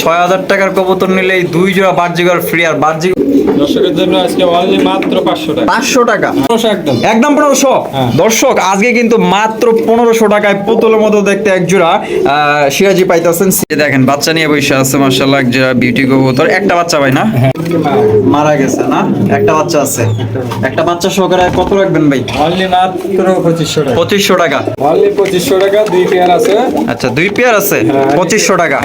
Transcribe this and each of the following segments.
ছয় হাজার টাকার কবুতর নিলে এই দুই জোড়া বার্জিকার ফ্রি আর বার্জিক দর্শকের জন্য আজকে অনলি মাত্র পাঁচশো টাকা। পাঁচশো টাকা। পনেরোশো একদম। একদম পনেরোশো। হ্যাঁ। দর্শক আজকে কিন্তু মাত্র পনেরোশো টাকায় পুতুলের মতো দেখতে এক জোড়া সিরাজি পাইতেছেন। দেখেন বাচ্চা নিয়ে বসে আছে মার্শাল্লাহ এক জোড়া বিউটি কবুতর। একটা বাচ্চা ভাই না? মারা গেছে না? একটা বাচ্চা আছে। একটা বাচ্চা সহকারে কত রাখবেন ভাই? অনলি মাত্র পঁচিশশো টাকা। পঁচিশশো টাকা। অনলি পঁচিশশো টাকা দুই পেয়ার আছে। আচ্ছা দুই পেয়ার আছে? হ্যাঁ, পঁচিশশো টাকা।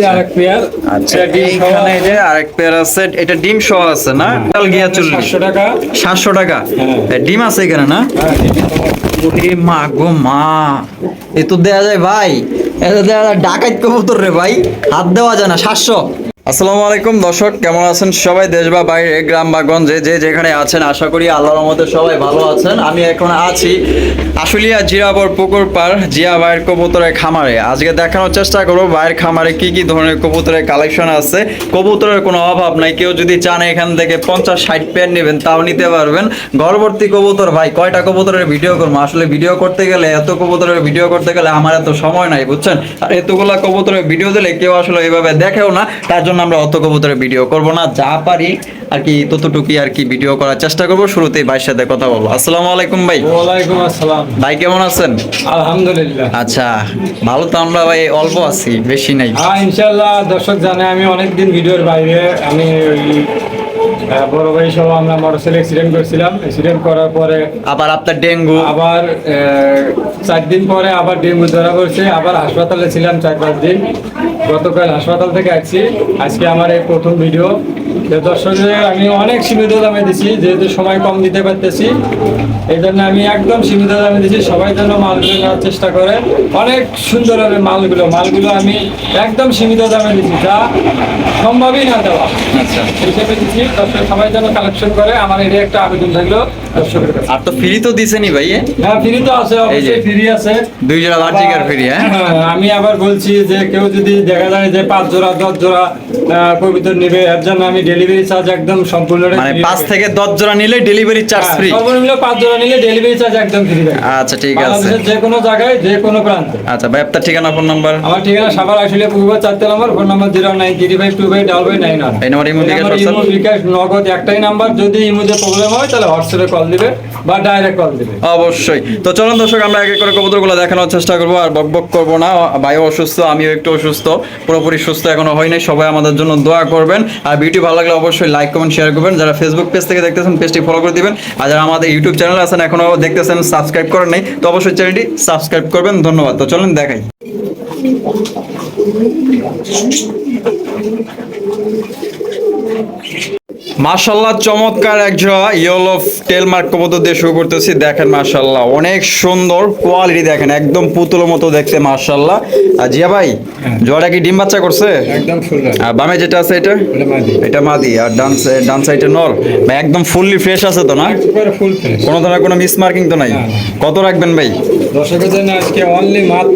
হ্যাঁ। আচ্ছা এইখানে এই যে আরেক পেয়ার আছে এটা ডিম সহ আছে না? কাল গিয়া চল্লিশ সাতশো টাকা। সাতশো টাকা? হ্যাঁ। ডিম আছে এখানে না? হ্যাঁ, ওরে মা গো মা। এ তো দেয়া যায় ভাই। এটা দেয়া যায় ডাকাত কবুতর রে ভাই। হাত দেওয়া যায় না সাতশো। আসসালামু আলাইকুম, দর্শক, কেমন আছেন সবাই? দেশ বা বাইরে, গ্রাম বা গঞ্জে, যে যেখানে আছেন, আশা করি আল্লাহর রহমতে সবাই ভালো আছেন। আমি এখন আছি আশুলিয়া জিরাবর পুকুর পার জিয়া ভাইয়ের কবুতরের খামারে। আজকে দেখানোর চেষ্টা করব ভাইয়ের খামারে কি কি ধরনের কবুতরের কালেকশন আছে। কবুতরের কোনো অভাব নাই, কেউ যদি চান এখান থেকে পঞ্চাশ, ষাট পেয়ার নেবেন, তাও নিতে পারবেন। গর্ভবর্তী কবুতর, ভাই, কয়টা কবুতরের ভিডিও করব? আসলে ভিডিও করতে গেলে, এত কবুতরের ভিডিও করতে গেলে আমার এত সময় নাই, বুঝছেন? আর এতগুলা কবুতরের ভিডিও দিলে কেউ আসলে এইভাবে দেখেও না, তার জন্য আমরা অত কবুতরের ভিডিও করব না যা পারি আর কি ততটুকুই আর কি ভিডিও করার চেষ্টা করব। শুরুতেই ভাইয়ের সাথে কথা বলব। আসসালামু আলাইকুম ভাই। ওয়ালাইকুম আসসালাম। ভাই কেমন আছেন? আলহামদুলিল্লাহ। আচ্ছা ভালো তো আমরা ভাই অল্প আছি বেশি নাই। হ্যাঁ ইনশাআল্লাহ দর্শক জানে আমি অনেকদিন ভিডিওর বাইরে আমি বড় ভাই সহ আমরা মোটরসাইকেল অ্যাক্সিডেন্ট করছিলাম। অ্যাক্সিডেন্ট করার পরে আবার আপনার ডেঙ্গু। আবার চার দিন পরে আবার ডেঙ্গু ধরা পড়ছে। আবার হাসপাতালে ছিলাম চার পাঁচ দিন। গতকাল হাসপাতাল থেকে আসছি। আজকে আমার এই প্রথম ভিডিও দর্শকদের আমি অনেক সীমিত দামে দিছি যেহেতু সময় কম দিতে পারতেছি এই জন্য আমি একদম সীমিত দামে দিছি। সবাই যেন মালগুলো নেওয়ার চেষ্টা করে। অনেক সুন্দর হবে মালগুলো। মালগুলো আমি একদম সীমিত দামে দিছি যা সম্ভবই না দেওয়া। আচ্ছা। হিসেবে দিচ্ছি দর্শক সবাই যেন কালেকশন করে। আমার এটা একটা আবেদন থাকল দর্শকের কাছে। আর তো ফ্রি তো দিছেনি ভাই হ্যাঁ ফ্রি তো আছে। অবশ্যই ফ্রি আছে। দুই জোড়া বার্জিকার ফ্রি হ্যাঁ আমি আবার বলছি যে কেউ যদি দেখা যায় যে পাঁচ জোড়া দশ জোড়া কবিতর নেবে এর জন্য আমি ডেলিভারি চার্জ একদম সম্পূর্ণ মানে পাঁচ থেকে দশ জোড়া নিলে ডেলিভারি চার্জ ফ্রি সর্বনিম্ন পাঁচ জোড়া নিলে ডেলিভারি চার্জ একদম ফ্রি আচ্ছা ঠিক আছে। যে কোনো জায়গায় যে কোনো প্রান্তে। আচ্ছা ভাই আপনার ঠিকানা ফোন নাম্বার আমার ঠিকানা সাভার আসলে চারটে number phone number zero nine three five two five double nine one এই নম্বরে ইমো বিকাশ ইমো বিকাশ নগদ একটাই নাম্বার যদি ইমোতে প্রবলেম হয় তাহলে হোয়াটসঅ্যাপে কল দিবে বা ডাইরেক্ট কল দিবে। অবশ্যই। তো চলুন দর্শক আমরা এক এক করে কবুতরগুলো দেখানোর চেষ্টা করব আর বক বক করব না। ভাইও অসুস্থ আমিও একটু অসুস্থ পুরোপুরি সুস্থ এখনও হয়নি সবাই আমাদের জন্য দোয়া করবেন। আর ভিডিও ভালো লাগলে অবশ্যই লাইক কমেন্ট শেয়ার করবেন। যারা ফেসবুক পেজ থেকে দেখতেছেন পেজটি ফলো করে দিবেন। আর যারা আমাদের ইউটিউব চ্যানেল আছেন এখনও দেখতেছেন সাবস্ক্রাইব করেন নাই, তো অবশ্যই চ্যানেলটি সাবস্ক্রাইব করবেন। ধন্যবাদ। তো চলুন দেখাই। মাশাল্লাহ চমৎকার একজোড়া ইয়েলো টেল মার্ক কবুতর দিয়ে শুরু করতেছি। দেখেন মাশাল্লাহ অনেক সুন্দর কোয়ালিটি দেখেন একদম পুতুলের মতো দেখতে মাশাল্লাহ আর জিয়া ভাই জোড়া কি ডিম বাচ্চা করছে? একদম আর বামে যেটা আছে এটা? এটা মাদি। আর ডান ডান সাইডে নর ভাই একদম ফুললি ফ্রেশ আছে তো না? ফুল ফ্রেশ কোনো ধরনের কোনো মিস মার্কিং তো নাই? কত রাখবেন ভাই? দর্শকের জন্য আজকে অনলি মাত্র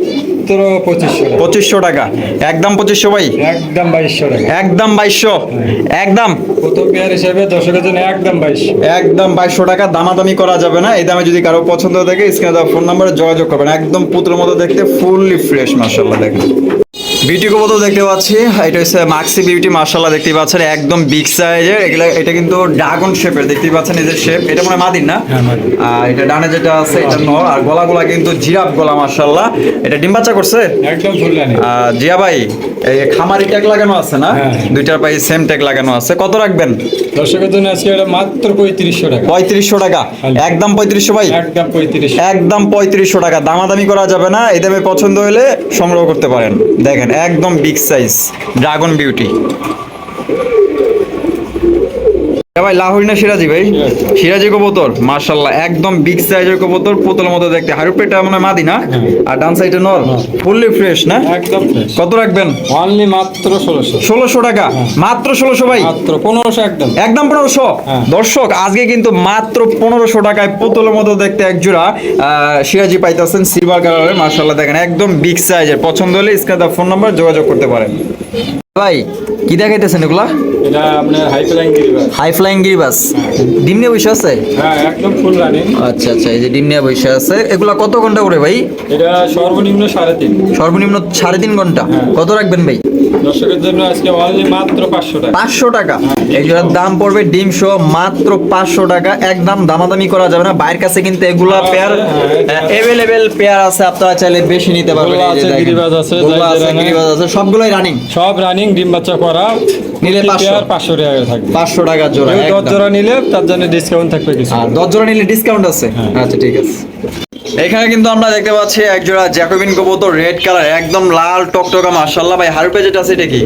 পঁচিশশো টাকা। পঁচিশশো টাকা। একদম পঁচিশশো ভাই? একদম বাইশশো টাকা। একদম বাইশশো। একদম প্রথম পেয়ার হিসেবে দর্শকের জন্য একদম বাইশ একদম বাইশশো টাকা দামাদামি করা যাবে না। এই দামে যদি কারও পছন্দ থাকে স্ক্রিনে দেওয়া ফোন নাম্বারে যোগাযোগ করবেন। একদম পুত্রের মতো দেখতে ফুললি ফ্রেশ মার্শাল্লাহ দেখেন। বিউটি কবুতর দেখতে পাচ্ছি। এটা হচ্ছে মাক্সি বিউটি মার্শাল্লাহ দেখতে পাচ্ছেন। একদম বিগ সাইজের এগুলা এটা কিন্তু ড্রাগন শেপের দেখতে পাচ্ছেন যে শেপ এটা মনে হয় না? হ্যাঁ, আর এটা ডানে যেটা আছে এটা নর। আর গলা গলা কিন্তু জিরাফ গলা মার্শাল্লাহ এটা ডিম বাচ্চা করছে? একদম জিয়া ভাই এই খামারি ট্যাগ লাগানো আছে না? হ্যাঁ। দুইটার পাই সেম ট্যাগ লাগানো আছে। কত রাখবেন? দর্শকের জন্য আজকে এটা মাত্র পঁয়ত্রিশশো টাকা। পঁয়ত্রিশশো টাকা। একদম পঁয়ত্রিশশো ভাই। একদম পঁয়ত্রিশ একদম পঁয়ত্রিশশো টাকা। দামাদামি করা যাবে না। এই দামে পছন্দ হলে সংগ্রহ করতে পারেন। দেখেন একদম বিগ সাইজ ড্রাগন বিউটি ভাই লাহোরি না সিরাজি ভাই? সিরাজি। কবুতর মার্শাল্লাহ একদম বিগ সাইজের কবুতর পুতুলের মতো দেখতে। হারুপেটা মনে হয় মাদি না? আর ডান সাইডে নর? ফুললি ফ্রেশ না? একদম কত রাখবেন? অনলি মাত্র ষোলোশো। ষোলোশো টাকা? মাত্র ষোলোশো ভাই? মাত্র পনেরোশো একদম। একদম পনেরোশো? হ্যাঁ। দর্শক আজকে কিন্তু মাত্র পনেরোশো টাকায় পুতুলের মতো দেখতে এক জোড়া আহ, সিরাজি পাইতেছেন সিলভার কালারের মার্শাল্লাহ দেখেন একদম বিগ সাইজের পছন্দ হলে স্ক্রিনে ফোন নাম্বার যোগাযোগ করতে পারেন। ভাই কি দেখাইতেছেন এগুলা? এটা আপনার হাই ফ্লাইং গিরিবাস হাই ফ্লাইং গিরিবাস ডিম নিয়ে বসে আছে? হ্যাঁ একদম ফুল রানিং আচ্ছা আচ্ছা এই যে ডিম নিয়ে বসে আছে এগুলা কত ঘণ্টা করে ভাই? এটা সর্বনিম্ন সাড়ে তিন। সর্বনিম্ন সাড়ে তিন ঘণ্টা। কত রাখবেন ভাই? দর্শকের জন্য আজকে অনলি মাত্র পাঁচশো টাকা। পাঁচশো টাকা। এগুলোর দাম পড়বে ডিম সহ মাত্র পাঁচশো টাকা। একদম দামাদামি করা যাবে না। বাইরের কাছে কিন্তু এগুলা পেয়ার অ্যাভেলেবেল পেয়ার আছে। আপনারা চাইলে বেশি নিতে পারবেন। আছে। আছে, আছে সবগুলোই রানিং সব রানিং ডিম বাচ্চা করা নিলে 500 পাঁচশো। টাকা থাকবে। পাঁচশো টাকা জোড়া দশ জোড়া নিলে তার জন্য ডিসকাউন্ট থাকবে কিছু। দশ জোড়া নিলে ডিসকাউন্ট আছে? আচ্ছা ঠিক আছে। এখানে কিন্তু আমরা দেখতে পাচ্ছি এক জোড়া জ্যাকোবিন কবুতর রেড কালার একদম লাল টকটকা মাশাআল্লাহ ভাই। হারু পেজেট আছে এটা কি?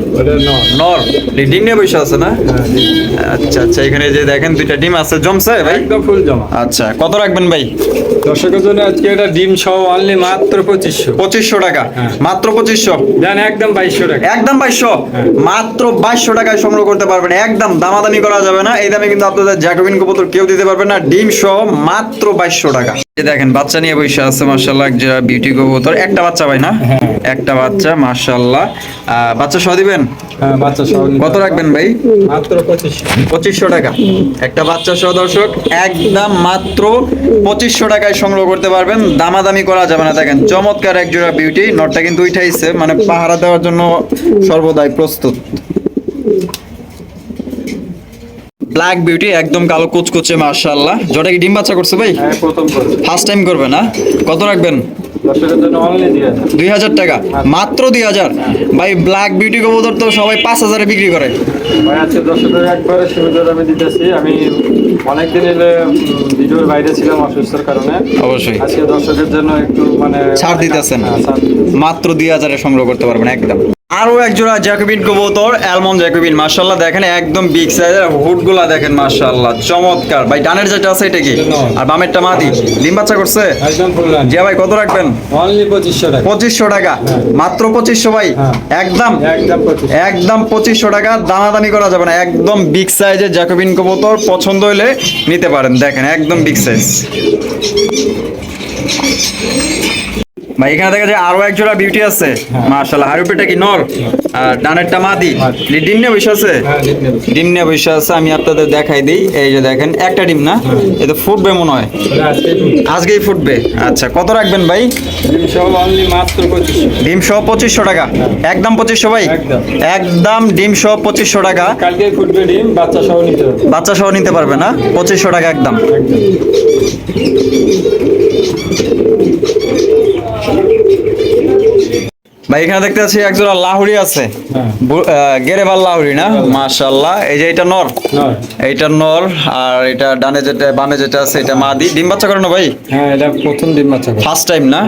নর। ডিম নিয়ে বসে আছে না? আচ্ছা আচ্ছা এখানে যে দেখেন দুইটা ডিম আছে। জমছে ভাই? একদম ফুল জমা। আচ্ছা কত রাখবেন ভাই? দর্শকের জন্য আজকে এটা ডিম সহ অনলি মাত্র পঁচিশশো। পঁচিশশো টাকা? হ্যাঁ। মাত্র পঁচিশশো? দেন একদম বাইশশো টাকা। একদম বাইশশো? মাত্র বাইশশো টাকায় সংগ্রহ করতে পারবেন। একদম দামাদামি করা যাবে না। এই দামে কিন্তু আপনাদের জ্যাকোবিন কবুতর কেউ দিতে পারবে না। ডিম সহ মাত্র বাইশশো টাকা। দেখেন বাচ্চা নিয়ে বসে আছে মার্শাল্লাহ যারা বিউটি কবুতর। একটা বাচ্চা ভাই না? একটা বাচ্চা মার্শাল্লাহ বাচ্চা সহ দিবেন? হ্যাঁ কত রাখবেন ভাই? মাত্র পঁচিশশো। টাকা। একটা বাচ্চা সহ দর্শক একদম মাত্র পঁচিশশো টাকায় সংগ্রহ করতে পারবেন। দামাদামি করা যাবে না। দেখেন চমৎকার এক জোড়া বিউটি নটটা কিন্তু উঠাইছে মানে পাহারা দেওয়ার জন্য সর্বদাই প্রস্তুত। ব্ল্যাক বিউটি একদম কালো কুচকুচে মার্শাল্লাহ জোটা কি ডিম বাচ্চা করছে ভাই? হ্যাঁ ফার্স্ট টাইম করবে না? কত রাখবেন? দুই হাজার। টাকা। মাত্র দুই হাজার? ভাই ব্ল্যাক বিউটি কবুতর তো সবাই পাঁচ হাজারে বিক্রি করে। একবারে দিতেছি। আমি অনেকদিন এলে উম, ভিডিওর বাইরে ছিলাম অসুস্থতার কারণে। অবশ্যই। আজকে দর্শকের জন্য একটু মানে ছাড় দিতেছেন। হ্যাঁ, মাত্র দুই হাজারে সংগ্রহ করতে পারবেন একদম। আরও এক জোড়া জ্যাকোবিন কবুতর অ্যালমন্ড জ্যাকোবিন মাশাআল্লাহ দেখেন একদম বিগ সাইজের হুডগুলা দেখেন মাশাআল্লাহ চমৎকার। ভাই ডানের যেটা আছে এটা কি? আর বামেরটা মাদি। ডিম বাচ্চা করছে? জিয়া ভাই কত রাখবেন? অনলি পঁচিশশো টাকা। টাকা। মাত্র পঁচিশশো ভাই? হ্যাঁ। একদম? একদম পঁচিশ একদম পঁচিশশো টাকা। দামাদামি করা যাবে না। একদম বিগ সাইজের জ্যাকোবিন কবুতর। পছন্দ হলে নিতে পারেন। দেখেন একদম বিগ সাইজ ভাই এখানে দেখা যায় আরও এক জোড়া বিউটি আছে মার্শাল্লাহ হারুপিটা কি নর? আর ডানেরটা মাদি? ডিম নিয়ে বসে আছে? হ্যাঁ ডিম নিয়ে বসে। আছে আমি আপনাদের দেখাই দিই। এই যে দেখেন একটা ডিম না? এটা ফুটবে মনে হয়। আজকেই ফুটবে। আচ্ছা কত রাখবেন ভাই? ডিম সহ অনলি মাত্র পঁচিশশো। ডিম সহ পঁচিশশো টাকা। একদম পঁচিশশো ভাই? একদম। ডিম সহ পঁচিশশো টাকা। কালকে ফুটবে ডিম বাচ্চা সহ নিতে বাচ্চা সহ নিতে পারবে না? পঁচিশশো টাকা একদম। একদম। ভাই এখানে দেখতে পাচ্ছি একজোড়া লাহুরি আছে। হ্যাঁ। গেরেবাল লাহুরি না? মাশাল্লাহ এই যে এটা নর। এইটা নর আর এটা ডানে যেটা বামে যেটা আছে এটা মাদি। ডিম বাচ্চা করে না ভাই? হ্যাঁ এটা প্রথম ডিম বাচ্চা ফার্স্ট টাইম না?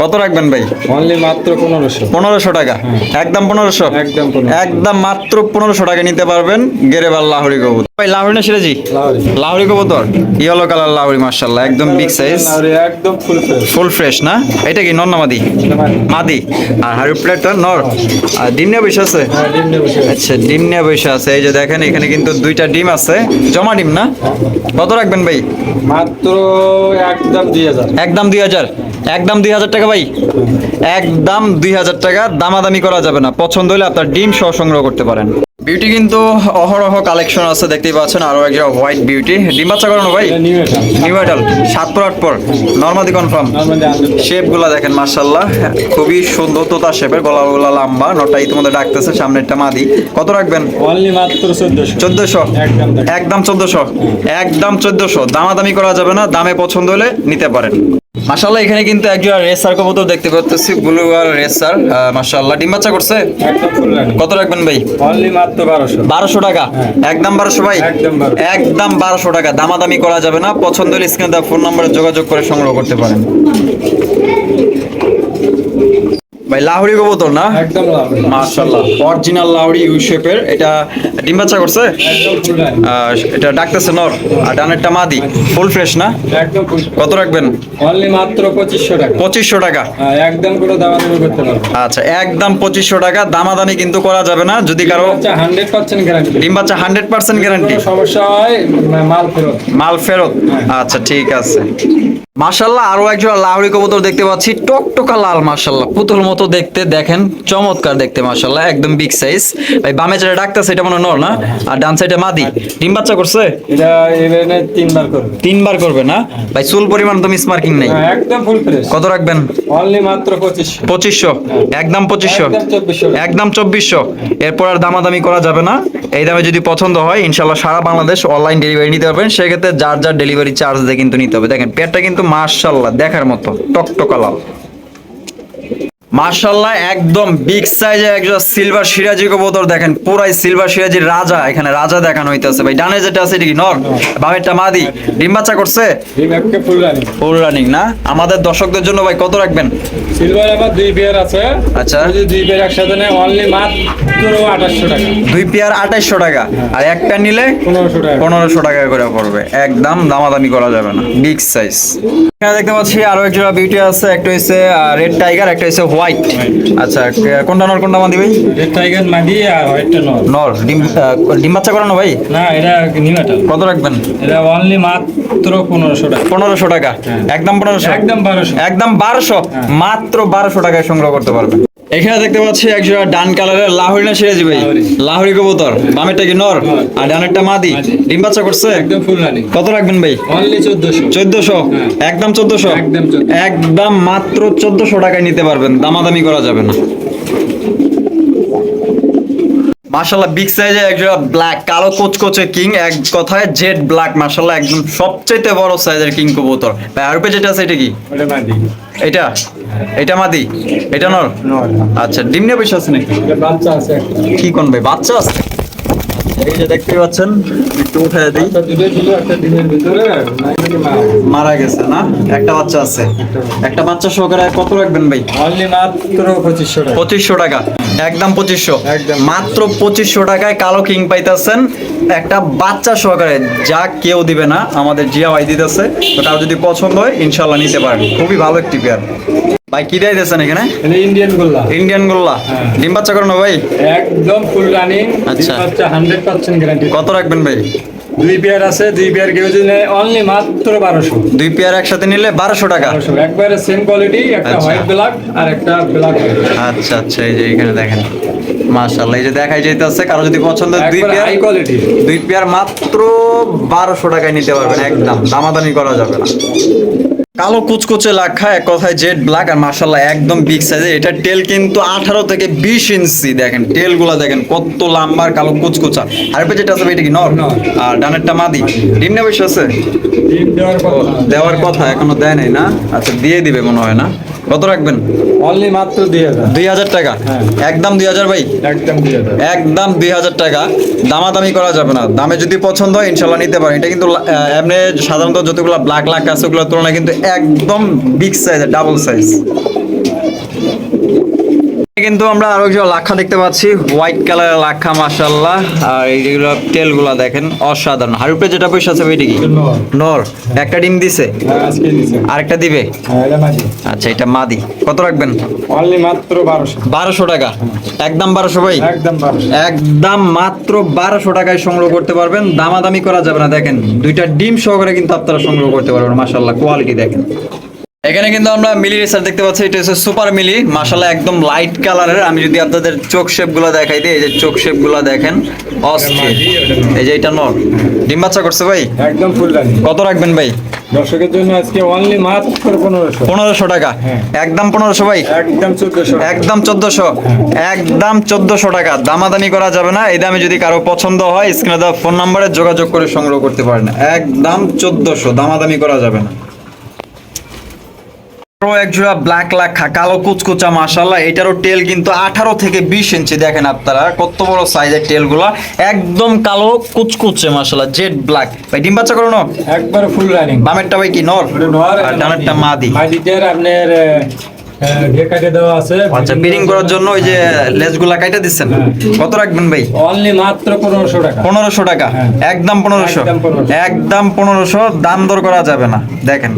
কত রাখবেন ভাই? অনলি মাত্র পনেরোশো। পনেরোশো টাকা। একদম পনেরোশো? একদম পনেরো একদম মাত্র পনেরোশো টাকা নিতে পারবেন গেরেবাল লাহুরি কবুতর ভাই লাহুরি না সিরাজি? লাহোরি কবুতর? ইয়েলো কালার লাহুরি মাশাল্লাহ একদম বিগ সাইজ একদম ফুল ফ্রেশ ফুল ফ্রেশ না? এটা কি নর না মাদি? মাদি। আর হাড়ি প্লেটটা নর? আর ডিম নিয়ে বসে আছে? হ্যাঁ আচ্ছা ডিম নিয়ে বসে আছে। এই যে দেখেন এখানে কিন্তু দুইটা ডিম আছে। জমা ডিম না? কত রাখবেন ভাই? মাত্র একদম দুই হাজার। একদম দুই হাজার? একদম দুই হাজার টাকা ভাই? একদম দুই হাজার টাকা দামাদামি করা যাবে না। পছন্দ হলে আপনার ডিম সহ সংগ্রহ করতে পারেন। বিউটি কিন্তু অহরহ কালেকশন আছে দেখতেই পাচ্ছেন। আরও একজন হোয়াইট বিউটি ডিম বাচ্চা করানো ভাই? নিউ আইডাল সাত পর আট পর। নর্মাদি কনফার্ম শেপগুলা দেখেন মার্শাল্লাহ খুবই সুন্দর তোতা শেপের গলা গুলা লম্বা নটা ইতিমধ্যে ডাকতেছে সামনেরটা মাদি। কত রাখবেন? চোদ্দশো। একদম চোদ্দশো। একদম চোদ্দশো। দামাদামি করা যাবে না দামে পছন্দ হলে নিতে পারেন। মাশাল্লাহ এখানে কিন্তু একজন রেসার কবুতর দেখতে পাচ্ছি ব্লু আর রেসার মাসাল্লাহ ডিম বাচ্চা করছে? কত রাখবেন ভাই? অনলি মাত্র বারোশো। বারোশো টাকা? একদম বারোশো ভাই? একদম 1200 একদম বারোশো টাকা। দামাদামি করা যাবে না। পছন্দ হলে স্ক্রিনে দেওয়া ফোন নম্বরে যোগাযোগ করে সংগ্রহ করতে পারেন। ভাই লাহোরি কবুতর না? একদম লাহোরি। মাশাল্লাহ অরিজিনাল লাহোরি ইউ শেপের এটা ডিম বাচ্চা করছে? এটা ডাকতেছে নর আর ডানেরটা মাদি। ফুল ফ্রেশ না? একদম কত রাখবেন? অনলি মাত্র পঁচিশশো টাকা। পঁচিশশো টাকা। হ্যাঁ, একদম কোনো দামাদামি করতে পারব আচ্ছা একদম পঁচিশশো টাকা দামাদামি কিন্তু করা যাবে না। যদি কারও আচ্ছা হান্ড্রেড পার্সেন্ট গ্যারান্টি ডিম বাচ্চা হান্ড্রেড পার্সেন্ট গ্যারান্টি সমস্যা হয় মাল ফেরত। মাল ফেরত। আচ্ছা ঠিক আছে। মাশাল্লাহ আরও একজন লাহড়ি কবুতর দেখতে পাচ্ছি। টকটকা লাল মাশাল্লাহ পুতুল মতো। মতো দেখতে দেখেন চমৎকার দেখতে মাশাল্লাহ একদম বিগ সাইজ ভাই বামে যেটা ডাকতেছে এটা মনে নর না? আর ডান সাইডে মাদি। ডিম বাচ্চা করছে? এটা তিনবার করবে। তিনবার করবে না? ভাই চুল পরিমাণ তো মিস মার্কিং নেই। একদম ফুল ফ্রেশ কত রাখবেন? অনলি মাত্র পঁচিশ পঁচিশশো? একদম পঁচিশশো? একদম চব্বিশশো। একদম চব্বিশশো? এরপর আর দামাদামি করা যাবে না। এই দামে যদি পছন্দ হয় ইনশাল্লাহ সারা বাংলাদেশ অনলাইন ডেলিভারি নিতে পারবেন। সেক্ষেত্রে যার যার ডেলিভারি চার্জ দিয়ে কিন্তু নিতে হবে। দেখেন পেটটা কিন্তু মার্শাল্লাহ দেখার মতো টকটকা লাল। মার্শাল্লাহ একদম বিগ সাইজের একজন সিলভার সিরাজি কবুতর দেখেন পুরাই সিলভার সিরাজির রাজা এখানে রাজা দেখানো হইতেছে। ভাই ডানে যেটা আছে এটা কি নর? বামেরটা মাদি। ডিম বাচ্চা করছে? ফুল রানিং ফুল রানিং না? আমাদের দর্শকদের জন্য ভাই কত রাখবেন? সিলভার আবার দুই পেয়ার আছে। আচ্ছা। দুই পেয়ার একসাথে নেয় অনলি মাত্র আঠাশশো টাকা। দুই পেয়ার আঠাইশশো টাকা। আর এক পেয়ার নিলে পনেরোশো টাকা। পনেরোশো টাকা করে পড়বে। একদম দামাদামি করা যাবে না। বিগ সাইজ এখানে দেখতে পাচ্ছি আরও এক জোড়া বিউটি আছে। একটা হচ্ছে রেড টাইগার একটা হচ্ছে হোয়াইট। আচ্ছা কোনটা নর কোনটা মাদি ভাই? রেড টাইগার মাদি আর হোয়াইটটা নর। নর ডিম ডিম বাচ্চা করানো ভাই? না এটা নিমাটা। কত রাখবেন? এটা অনলি মাত্র পনেরোশো টাকা। পনেরোশো টাকা। একদম পনেরোশো? একদম বারোশো। একদম বারোশো? মাত্র বারোশো টাকায় সংগ্রহ করতে পারবেন। এখানে দেখতে পাচ্ছি একজোড়া ডান কালারের লাহরি না সিরাজি ভাই? লাহোরি। কবুতর। বামেরটা কি নর? আর ডানেরটা মাদি। মাদি। ডিম বাচ্চা করছে? একদম ফুল রানি কত রাখবেন ভাই? অনলি চোদ্দশো। চোদ্দশো? হ্যাঁ। একদম চোদ্দশো? একদম 1400 একদম মাত্র চোদ্দশো টাকায় নিতে পারবেন। দামাদামি করা যাবে না। মাশাল্লাহ বিগ সাইজে একজন ব্ল্যাক কালো কোচকোচে কিং এক কথায় জেড ব্ল্যাক মাশাল্লাহ একদম সবচেয়ে বড় সাইজের কিং কবুতর। ভাই আর যেটা আছে এটা কি? এটা এটা? মাদি? এটা নর? নর। আচ্ছা ডিম নিয়ে বসে আছে নাকি? বাচ্চা আছে। কি কোন ভাই বাচ্চা আছে? এই যে দেখতে পাচ্ছেন একটু উঠে দিই। মারা গেছে না? বাচ্চা আছে। একটা বাচ্চা সহকারে কত রাখবেন ভাই? মাত্র পঁচিশশো টাকা। পঁচিশশো টাকা। একদম পঁচিশশো। মাত্র পঁচিশশো টাকায় কালো কিং পাইতেছেন। একটা বাচ্চা সহকারে যা কেউ দিবে না আমাদের জিয়া ভাই দিতেছে। তো কারও যদি পছন্দ হয় ইনশাল্লাহ নিতে পারেন খুবই ভালো একটি পেয়ার ভাই কি দেয় দিয়েছেন এখানে ইন্ডিয়ান গোল্লা। ইন্ডিয়ান গোল্লা। হ্যাঁ। ডিম বাচ্চা করানো ভাই? একদম ফুল রানিং আচ্ছা। বাচ্চা হান্ড্রেড পার্সেন্ট গ্যারান্টি কত রাখবেন ভাই? দুই পেয়ার আছে দুই পেয়ার কেউ যদি নেয় অনলি মাত্র বারোশো। দুই পেয়ার একসাথে নিলে বারোশো টাকা? বারোশো। একবারে সেম কোয়ালিটি একটা আচ্ছা। হোয়াইট ব্ল্যাক আর একটা ব্ল্যাক আচ্ছা আচ্ছা এই যে এখানে দেখেন। মাশাআল্লাহ এই যে দেখাই যাইতেছে কারও যদি পছন্দ দুই পেয়ার হাই কোয়ালিটি দুই পেয়ার মাত্র বারোশো টাকায় নিতে পারবেন একদম। দামাদামি করা যাবে না। কালো কুচকুচে লাখা এক কথায় জেড ব্ল্যাক আর মার্শাল্লাহ একদম বিগ সাইজের এটা টেল কিন্তু আঠারো থেকে বিশ ইঞ্চি দেখেন টেলগুলা দেখেন কত লাম্বার কালো কুচকুচা। আর পেয়ে যেটা আছে এটা কি নর। আর ডানেরটা মাদি। ডিম নেবে আছে? দেওয়ার কথা এখনও দেয় নাই না? আচ্ছা দিয়ে দিবে মনে হয় না। কত রাখবেন? অনলি মাত্র দুই হাজার। দুই হাজার টাকা? হ্যাঁ। একদম দুই হাজার ভাই? একদম দুই হাজার। একদম দুই হাজার টাকা। দামাদামি করা যাবে না। দামে যদি পছন্দ হয় ইনশাল্লাহ নিতে পারেন। এটা কিন্তু এমনি সাধারণত যতগুলো ব্ল্যাক লাখ আছে ওগুলোর তুলনায় কিন্তু একদম বিগ সাইজ ডাবল সাইজ কিন্তু আমরা আরও কিছু লাক্ষা দেখতে পাচ্ছি। হোয়াইট কালারের লাক্ষা মাশাল্লাহ আর এইগুলো টেলগুলো দেখেন অসাধারণ। হারুপে যেটা পয়সা আছে ওইটা কি? নর। একটা ডিম দিছে? হ্যাঁ, আরেকটা দিবে? হ্যাঁ আচ্ছা এটা মাদি। কত রাখবেন? অনলি মাত্র বারোশো। বারোশো টাকা। একদম বারোশো ভাই? একদম একদম মাত্র বারোশো টাকায় সংগ্রহ করতে পারবেন। দামাদামি করা যাবে না দেখেন। দুইটা ডিম সহকারে কিন্তু আপনারা সংগ্রহ করতে পারবেন মাসাল্লাহ কোয়ালিটি দেখেন। এখানে কিন্তু আমরা মিলি রেসার দেখতে পাচ্ছি এটা হচ্ছে সুপার মিলি। মাসাল্লাহ একদম লাইট কালারের আমি যদি আপনাদের চোখ শেপগুলো দেখাই দিই এই যে চোখ শেপগুলো দেখেন অস্থির। এই যে এটা ডিম বাচ্চা করছে ভাই? একদম ফুল কত রাখবেন ভাই? দর্শকের জন্য আজকে অনলি মাত্র পনেরোশো। পনেরোশো টাকা। হ্যাঁ। একদম ভাই? একদম চোদ্দশো। একদম চোদ্দশো। টাকা। দামাদামি করা যাবে না। এই দামে যদি কারও পছন্দ হয় স্ক্রিনে দেওয়া ফোন নাম্বারে যোগাযোগ করে সংগ্রহ করতে পারেন। একদম চোদ্দশো। দামাদামি করা যাবে না। আরও এক ব্ল্যাক লাখা কালো কুচকুচা এটারও টেল কিন্তু আঠারো থেকে বিশ ইঞ্চি দেখেন আপনারা কত বড় সাইজের টেলগুলো একদম কালো কুচকুচে জেড ব্ল্যাক ভাই ডিম বাচ্চা করো না। ফুল রানিং বামেরটা ভাই কি নর? আর ডানেরটা মাদি। মাদিটার আপনার আচ্ছা বিডিং করার জন্য ওই যে লেজগুলা কাইটা দিচ্ছেন? হ্যাঁ। কত রাখবেন ভাই? অনলি মাত্র পনেরোশো টাকা। পনেরোশো টাকা। হ্যাঁ। একদম পনেরোশো। একদম পনেরোশো দাম দর করা যাবে না। দেখেন।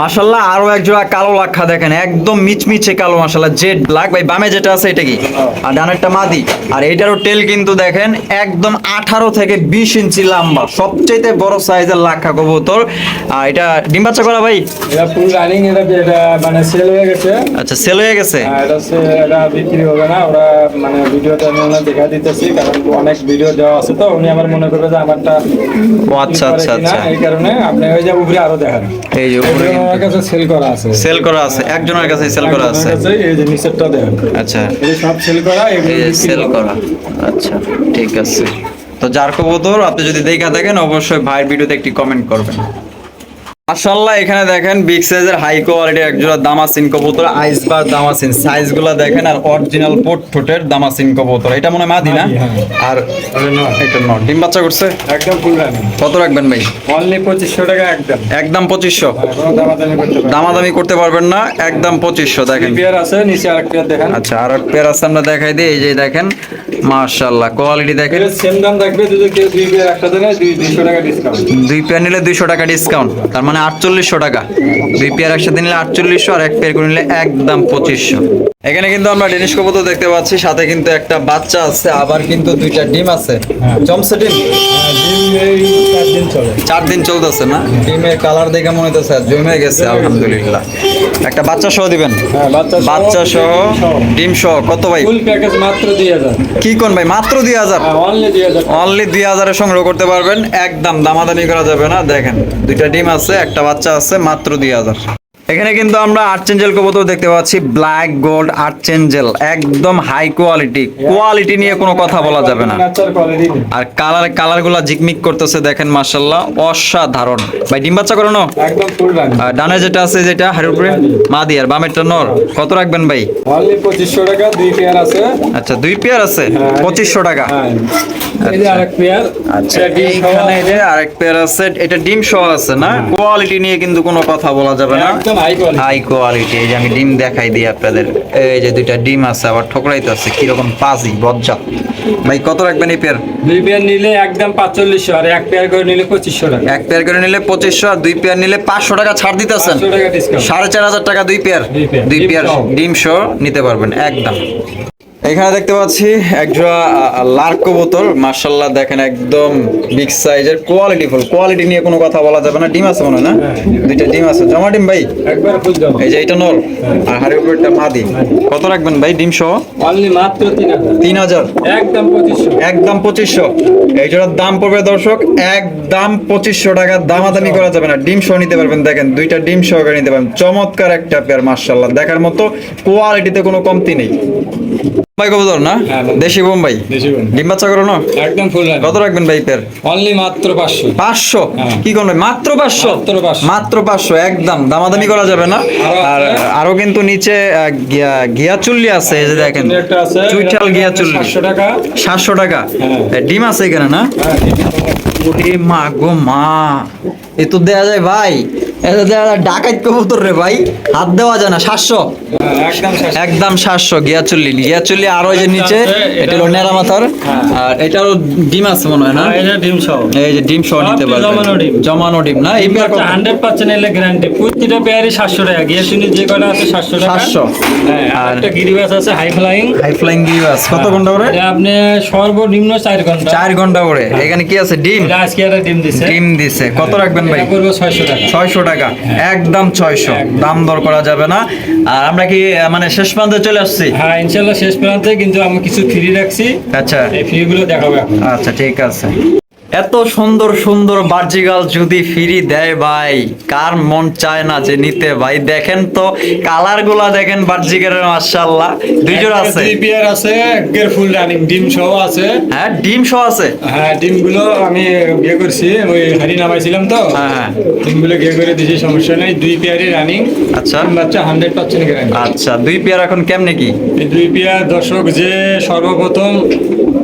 মাশাল্লাহ আরও এক জোড়া কালো লাক্ষা দেখেন একদম মিচমিচে কালো মাশাল্লাহ জেড ব্ল্যাক ভাই বামে যেটা আছে এটা কি? আর ডানেরটা মাদি। আর এটারও টেল কিন্তু দেখেন একদম আঠারো থেকে বিশ ইঞ্চি লম্বা সবচেয়ে বড় সাইজের লাক্ষা কবুতর। আর এটা ডিম বাচ্চা করা ভাই? রানিং এটা এটা মানে সেল হয়ে গেছে? আচ্ছা সেল হয়ে গেছে? আর এটা এটা বিক্রি হবে না ওরা মানে ভিডিওটা দেখা দিতেছি কারণ অনেক ভিডিও দেওয়া আছে তো উনি আমার মনে করবে যে আমারটা আচ্ছা আচ্ছা আচ্ছা। এই কারণে আপনি ওই যে উপরে আরও দেখেন। এই যে আমার কাছে সেল করা আছে। সেল করা আছে একজনের কাছে সেল করা আছে। এই যে নিচেরটা দেখেন আচ্ছা। এই সব সেল করা এই সেল করা। করা। আচ্ছা ঠিক আছে। তো যার কবুতর আপনি যদি দেখা থাকেন অবশ্যই ভাইয়ের ভিডিওতে একটি কমেন্ট করবেন। মাশাল্লাহ এখানে দেখেন বিগ সাইজের হাই কোয়ালিটির একজোড়া দামাসিন কবুতর আইস বার দামাসিন। সাইজগুলো দেখেন আর অরিজিনাল পোর্ট ঠোঁটের দামাসিন কবুতর। এটা মনে মাদি না? হ্যাঁ। আর এটা নট। ডিম বাচ্চা করছে? একদম ফুল কত রাখবেন ভাই? অনলি পঁচিশশো টাকা একদম। একদম পঁচিশশো। আর কোনো দামাদামি করতে পারবেন দামাদামি করতে পারবেন না একদম পঁচিশশো দেখেন। পেয়ার আছে নিচে আরেকটা দেখেন। আচ্ছা আর এক পেয়ার আছে আমরা দেখাই দিই। এই যে দেখেন মাশাল্লাহ কোয়ালিটি দেখেন। সেম দাম থাকবে যদি কেউ দুই পেয়ার একসাথে নেয় দুই দুইশো টাকা ডিসকাউন্ট দুই পেয়ার নিলে দুইশো টাকা ডিসকাউন্ট তার মানে আটচল্লিশশো টাকা। দুই পেয়ার একসাথে নিলে আটচল্লিশশো আর এক পেয়ার করে নিলে একদম পঁচিশশো। এখানে কিন্তু আমরা ডেনিশ কবুতর দেখতে পাচ্ছি সাথে কিন্তু একটা বাচ্চা আছে আবার কিন্তু দুইটা ডিম আছে। জমসে ডিম। চার দিন চলে। চার দিন চলতেছে না? ডিমের কালার দেখে মনে হইতেছে জমে গেছে আলহামদুলিল্লাহ। একটা বাচ্চা সহ দিবেন? হ্যাঁ বাচ্চা সহ। ডিম সহ কত ভাই? ফুল প্যাকেজ মাত্র দুই হাজার। কি কোন ভাই মাত্র দুই হাজার? হ্যাঁ অনলি দুই হাজার। অনলি দুই হাজারে সংগ্রহ করতে পারবেন একদম দামাদামি করা যাবে না। দেখেন দুইটা ডিম আছে একটা বাচ্চা আছে মাত্র দুই হাজার। এখানে কিন্তু আমরা আর্চেঞ্জেল কবুতর দেখতে পাচ্ছি ব্ল্যাক গোল্ড আর্চেঞ্জেল একদম হাই কোয়ালিটি কোয়ালিটি নিয়ে কোনো কথা বলা যাবে না। আর কালার কালারগুলা জিকমিক করতেছে দেখেন মার্শাল্লাহ অসাধারণ। ভাই ডিম বাচ্চা করানো ডানে যেটা আছে যেটা হাড়ির উপরে? মাদি আর বামেরটা নর। কত রাখবেন ভাই? পঁচিশশো টাকা দুই পেয়ার আছে। আচ্ছা দুই পেয়ার আছে? হ্যাঁ, পঁচিশশো টাকা। হ্যাঁ। আরেক পেয়ার আচ্ছা আছে। এটা ডিম সহ আছে না? কোয়ালিটি নিয়ে কিন্তু কোনো কথা বলা যাবে না। হাই কোয়ালিটি এই যে আমি ডিম দেখাই দিই আপনাদের। এই যে দুইটা ডিম আছে আবার ঠোকরাইতে আছে কীরকম পাজি বজ্জা। ভাই কত রাখবেন এই পেয়ার দুই পেয়ার নিলে একদম পাঁচচল্লিশশো আর এক পেয়ার করে নিলে পঁচিশশো টাকা। এক পেয়ার করে নিলে পঁচিশশো আর দুই পেয়ার নিলে পাঁচশো টাকা ছাড় দিতেছেন। সাড়ে চার হাজার টাকা দুই পেয়ার দুই পেয়ার। ডিম সহ নিতে পারবেন একদম। এখানে দেখতে পাচ্ছি একজোড়া লার্ক কবুতর। মার্শাল্লাহ দেখেন একদম বিগ সাইজের কোয়ালিটি ফুল কোয়ালিটি নিয়ে কোনো কথা বলা যাবে না। ডিম আছে মনে হয় না? দুইটা ডিম আছে। জমা ডিম ভাই? এই যে এটা নর আর হাড়ির উপরটা মাদি। কত রাখবেন ভাই ডিম সহ? মাত্র তিন হাজার। একদম পঁচিশশো। এই জোড়ার দাম পড়বে দর্শক একদম পঁচিশশো টাকা। দামাদামি করা যাবে না। ডিম সহ নিতে পারবেন। দেখেন দুইটা ডিম সহকারে নিতে পারবেন। চমৎকার একটা পেয়ার মার্শাল্লাহ দেখার মতো কোয়ালিটিতে কোনো কমতি নেই। বোম্বাই কবুতর না? দেশি বোম্বাই? ডিম বাচ্চা করো না? একদম ফুল কত রাখবেন ভাই পেয়ার অনলি মাত্র পাঁচশো। পাঁচশো। কি করবেন মাত্র পাঁচশো? মাত্র পাঁচশো। একদম। দামাদামি করা যাবে না? আরও কিন্তু নিচে গিয়া- চুল্লি আছে এই যে দেখেন। চুইঠাল গিয়া চুল্লি। সাতশো টাকা। সাতশো টাকা? হ্যাঁ। ডিম আছে এখানে না? হ্যাঁ। ওরে মা গো মা। এ তো দেয়া যায় ভাই। ডাকাত কবুতর রে ভাই। হাত দেওয়া যায় না সাতশো। হ্যাঁ, একদম সাতশো। গিয়াচুল্লি গিয়াচুল্লি আর ওই যে নিচে এটা হলো নেড়া মাথার। হ্যাঁ। আর এটারও ডিম আছে মনে হয় না? হ্যাঁ, ডিম সহ। এই যে ডিম সহ নিতে সব পারবেন জমানো ডিম। জমানো ডিম না? এই পেয়ার কত? হান্ড্রেড পার্সেন্ট এলে গ্যারান্টি প্রতিটা পেয়ারই সাতশো টাকা। যে কটা আছে সাতশো টাকা। 700 হ্যাঁ আর একটা গিরিবাস আছে হাই ফ্লাইং হাই ফ্লাইং গিরিবাস। কত ঘণ্টা করে আপনি সর্বনিম্ন চার ঘণ্টা। চার ঘণ্টা করে এখানে কি আছে? ডিম? আজকে একটা ডিম দিছে। ডিম দিছে। কত রাখবেন ভাই? করব ছয়শো টাকা। ছয়শো টাকা একদম ছয়শো। দাম দর করা যাবে না। আর আমরা কি মানে শেষ প্রান্তে চলে আসছি? হ্যাঁ ইনশাল্লাহ শেষ প্রান্তে কিন্তু আমি কিছু ফ্রি রাখছি। আচ্ছা। এই ফ্রি গুলো দেখাবো আচ্ছা ঠিক আছে। এত সুন্দর সুন্দর বার্জিগাল যদি ফ্রি দেয় ভাই কার মন চায় না যে নিতে ভাই? দেখেন তো কালারগুলা দেখেন বার্জিগালের মার্শাল্লাহ দুই জোড়া আছে? দুই পেয়ার আছে একের ফুল রানিং ডিম সহ আছে। হ্যাঁ ডিম সহ আছে? হ্যাঁ ডিমগুলো আমি বিয়ে করছি ওই হাড়ি নামাইছিলাম তো। হ্যাঁ, হ্যাঁ। ডিমগুলো বিয়ে করে দিয়েছি সমস্যা নেই দুই পেয়ারই রানিং আচ্ছা। বাচ্চা হান্ড্রেড পার্সেন্ট গ্যারান্টি আচ্ছা দুই পেয়ার এখন কেমনে কি? এই দুই পেয়ার দর্শক যে সর্বপ্রথম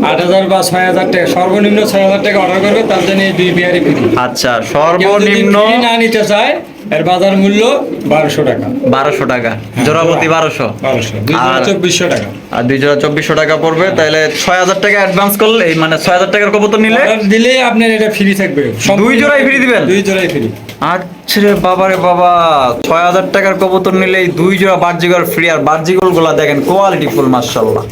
আট হাজার বা ছয় হাজার টাকা সর্বনিম্ন ছয় হাজার টাকা অর্ডার করবে তার জন্য দুই পেয়ারই ফ্রি আচ্ছা সর্বনিম্ন না নিতে চায় এর বাজার মূল্য বারোশো টাকা। বারোশো টাকা জোড়াপতি বারোশো। চব্বিশশো টাকা। আর দুই জোড়া চব্বিশশো টাকা পড়বে তাহলে ছয় হাজার টাকা অ্যাডভান্স করলে এই মানে ছয় হাজার টাকার কবুতর নিলে দিলেই আপনার এটা ফ্রি থাকবে। দুই জোড়াই free দিবেন? দুই জোড়াই ফ্রি আচ্ছা রে বাবা ছয় হাজার টাকার কবুতর নিলে এই দুই জোড়া বার্জিগর ফ্রি আর বার্জিগলগুলা দেখেন কোয়ালিটি ফুল মার্শাল্লাহ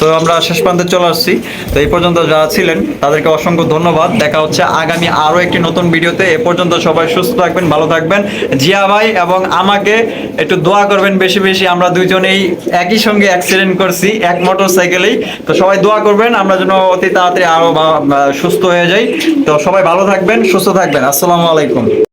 তো আমরা শেষ প্রান্তে চলে আসছি। তো এই পর্যন্ত যারা ছিলেন, তাদেরকে অসংখ্য ধন্যবাদ। দেখা হচ্ছে আগামী আরও একটি নতুন ভিডিওতে। এ পর্যন্ত সবাই সুস্থ থাকবেন, ভালো থাকবেন। জিয়া ভাই এবং আমাকে একটু দোয়া করবেন বেশি বেশি। আমরা দুজনেই একই সঙ্গে অ্যাক্সিডেন্ট করছি, এক মোটর সাইকেলেই তো সবাই দোয়া করবেন, আমরা যেন অতি তাড়াতাড়ি আরও বা- বা সুস্থ হয়ে যাই। তো সবাই ভালো থাকবেন, সুস্থ থাকবেন। আসসালামু আলাইকুম।